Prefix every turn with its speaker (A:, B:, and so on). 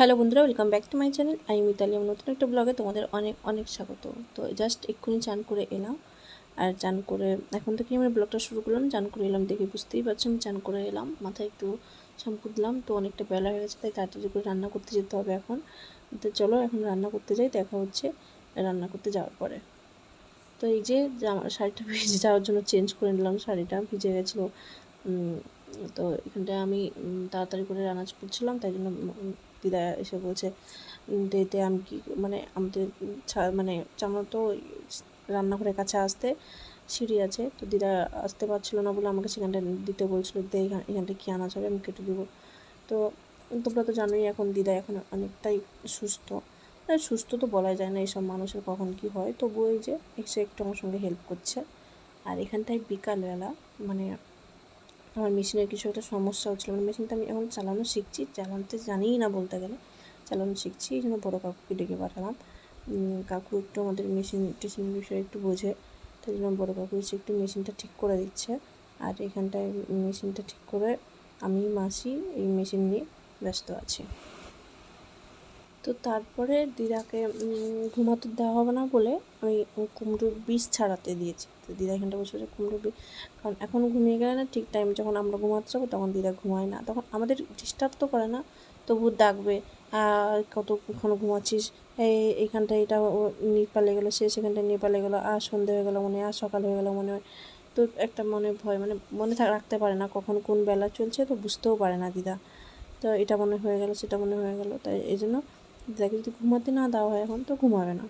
A: Hello বন্ধুরা welcome back to my channel আমি মিতালি আমার নতুন একটা ব্লগে তোমাদের অনেক অনেক স্বাগত। তো জাস্ট এক্ষুনি চান করে এলাম। আর চান করে, এখন থেকে আমি ব্লগটা শুরু করলাম। চান করে এলাম দেখে বুঝতেই পারছি, আমি চান করে এলাম। মাথায় একটু শ্যাম্পু দিলাম, তো অনেকটা বেলা হয়ে গেছে, তাই তাড়াতাড়ি করে রান্না করতে যেতে হবে এখন। তো চলো এখন রান্না করতে যাই, দেখা হচ্ছে রান্না করতে যাওয়ার পরে। তো এই যে শাড়িটা ভিজে যাওয়ার জন্য চেঞ্জ করে নিলাম, শাড়িটা ভিজে গেছিল। তো এখানটায় আমি তাড়াতাড়ি করে রান্না করছিলাম, তাই জন্য দিদা এসে বলছে উম, তো এতে আমি কি মানে আমাদের মানে আমরা তো রান্নাঘরের কাছে আসতে সিঁড়ি আছে তো দিদা আসতে পারছিল না বলে আমাকে সেখানটা দিতে বলছিল দে এখান এখানটা কী আনা যাবে আমি কেটে দেবো। তো তোমরা তো জানোই এখন দিদা এখন অনেকটাই সুস্থ। সুস্থ তো বলা যায় না এইসব মানুষের কখন কি হয় তবুও এই যে এসে একটু আমার সঙ্গে হেল্প করছে। আর এখানটায় বিকালবেলা মানে আমার মেশিনের কিছু একটা সমস্যা হচ্ছিল। মানে মেশিনটা আমি এখন চালানো শিখছি, চালাতে জানিই না বলতে গেলে। চালানো শিখছি, এই জন্য বড়ো কাকুকে ডেকে পাঠালাম। কাকু একটু আমাদের মেশিন টেশিন বিষয়ে একটু বোঝে, তাই জন্য বড়ো কাকু এসে একটু মেশিনটা ঠিক করে দিচ্ছে। আর এখানটায় মেশিনটা ঠিক করে আমি মাসি এই মেশিন নিয়ে ব্যস্ত আছি। তো তারপরে দিদাকে ঘুমাতে দেওয়া হবে না বলে আমি কুমড়োর বীজ ছাড়াতে দিয়েছি। তো দিদা এখানটা বসে বসে কুমড়োর বীজ, কারণ এখন ঘুমিয়ে গেলে না ঠিক টাইম যখন আমরা ঘুমাতে যাব তখন দিদা ঘুমায় না। তখন আমাদের ডিস্টার্ব তো করে না, তবু ডাকবে আর কতক্ষণ ঘুমাচ্ছিস? এই এইখানটায় এটা নিপালে গেলো সে সেখানটায় নিপালে গেলো আর সন্ধে হয়ে গেলো মনে হয় আর সকাল হয়ে গেলো মনে হয়। তো একটা মনে ভয় মানে মনে রাখতে পারে না কখন কোন বেলা চলছে তো বুঝতেও পারে না দিদা। তো এটা মনে হয়ে গেল, সেটা মনে হয়ে গেল, তাই এই জন্য দিদাকে যদি ঘুমাতে না দেওয়া হয় এখন তো ঘুমাবে না।